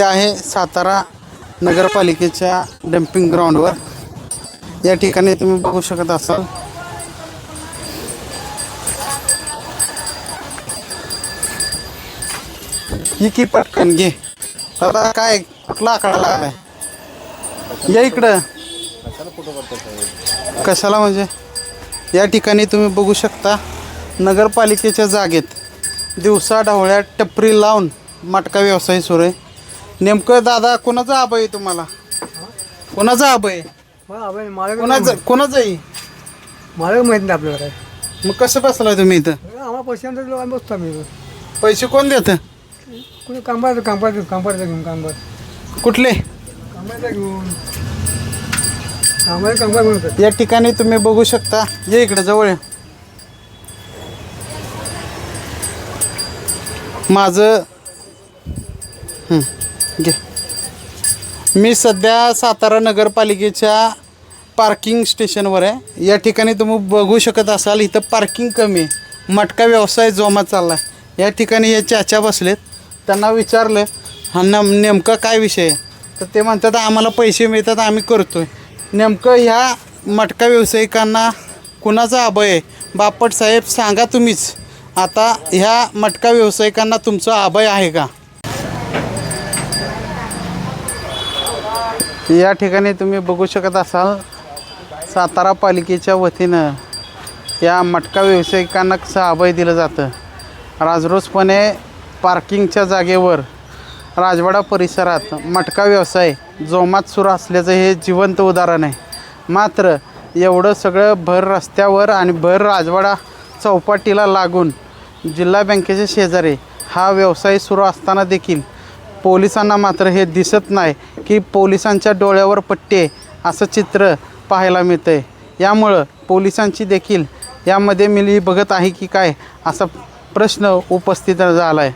सध्या आहे सातारा नगरपालिकेच्या डम्पिंग ग्राउंडवर. या ठिकाणी तुम्ही बघू शकत असाल. ही की पटकन घे. आता काय कुठला आकडा लागलाय? या इकडं. कशाला म्हणजे? या ठिकाणी तुम्ही बघू शकता नगरपालिकेच्या जागेत दिवसा ढवळ्या टपरी लावून मटका व्यवसाय सुरू आहे. नेमकं दादा कोणाचा आबा आहे तुम्हाला? कोणाचा आबा आहे? मला कोणाचं कोणाचं आहे? मला माहीत नाही आपल्याला काय मग कसं बसलाय तुम्ही इथं? आम्हाला पैशांचा लोक आम्ही बसतो आम्ही इथं. पैसे कोण देतं? कुणी कांबार कांबार कांबारचा घेऊन कांबार कुठले? कांबारचा घेऊन. आम्हाला कांबार म्हणतात. या ठिकाणी तुम्ही बघू शकता. ये इकडे जवळ ये. माझं हं, घे. मी सध्या सातारा नगरपालिकेच्या पार्किंग स्टेशनवर आहे. या ठिकाणी तुम्ही बघू शकत असाल इथं पार्किंग कमी आहे. मटका व्यवसाय जोमात चालला आहे या ठिकाणी हे चाचा बसलेत. त्यांना विचारलं हा नम नेमका काय विषय आहे? तर ते म्हणतात आम्हाला पैसे मिळतात आम्ही करतो आहे नेमकं ह्या मटका व्यावसायिकांना कुणाचा अभय आहे? बापट साहेब सांगा तुम्हीच. आता ह्या मटका व्यावसायिकांना तुमचं अभय आहे का? या ठिकाणी तुम्ही बघू शकत असाल सातारा पालिकेच्या वतीनं या मटका व्यावसायिकांना कसं अभय दिलं जातं. राजरोसपणे पार्किंगच्या जागेवर राजवाडा परिसरात मटका व्यवसाय जोमात सुरू असल्याचं हे जिवंत उदाहरण आहे. मात्र एवढं सगळं भर रस्त्यावर आणि भर राजवाडा चौपाटीला लागून जिल्हा बँकेच्या शेजारी हा व्यवसाय सुरू असताना देखील पोलिसांना मात्र हे दिसत नाही की पोलिसांच्या डोळ्यावर पट्टी आहे असं चित्र पाहायला मिळतं आहे यामुळं पोलिसांची देखील यामध्ये मिली बघत आहे की काय असा प्रश्न उपस्थित झाला आहे